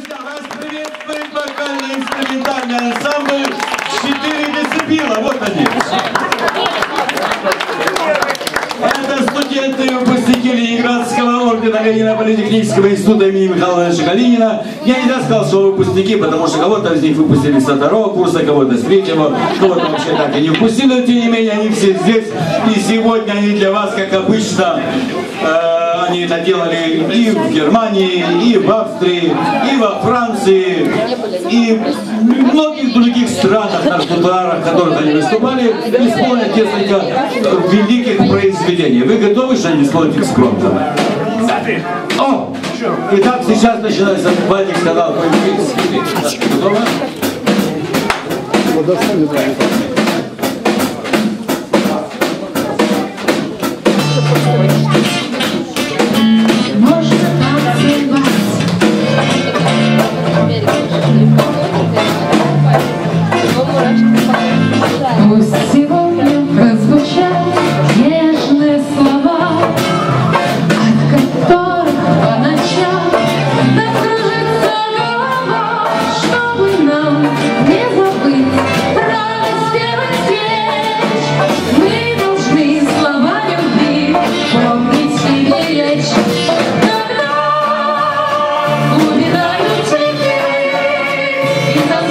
друзья, вас приветствует вокальный инструментальный ансамбль «Четыре децибела». Вот они. Это студенты и выпускники Ленина Политехнического института имени Михаила Ивановича Калинина. Я не сказал, что выпускники, потому что кого-то из них выпустили со второго курса, кого-то с третьего, кого-то вообще так и не впустили, но тем не менее они все здесь. И сегодня они для вас, как обычно, э, они это делали и в Германии, и в Австрии, и во Франции, и в многих других странах, на репертуарах, в которых они выступали, исполнят несколько великих произведений. Вы готовы что-нибудь исполнить О! Итак, сейчас начинается, Вадик сказал, по-английски.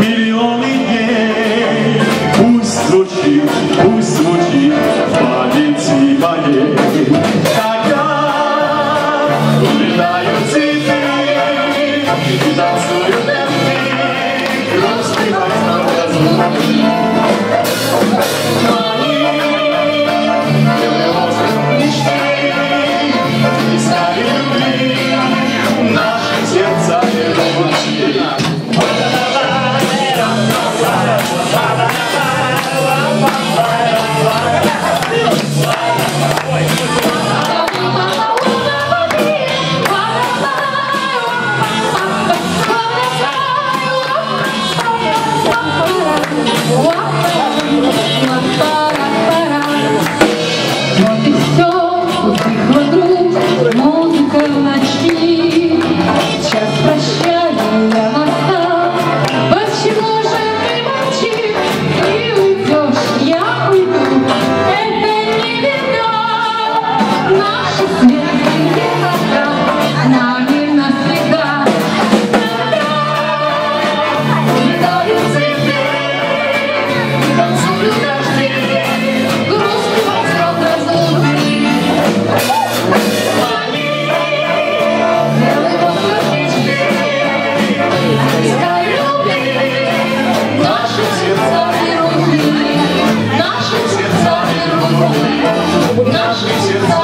milioni dje, pusti oči, pusti oči, gente.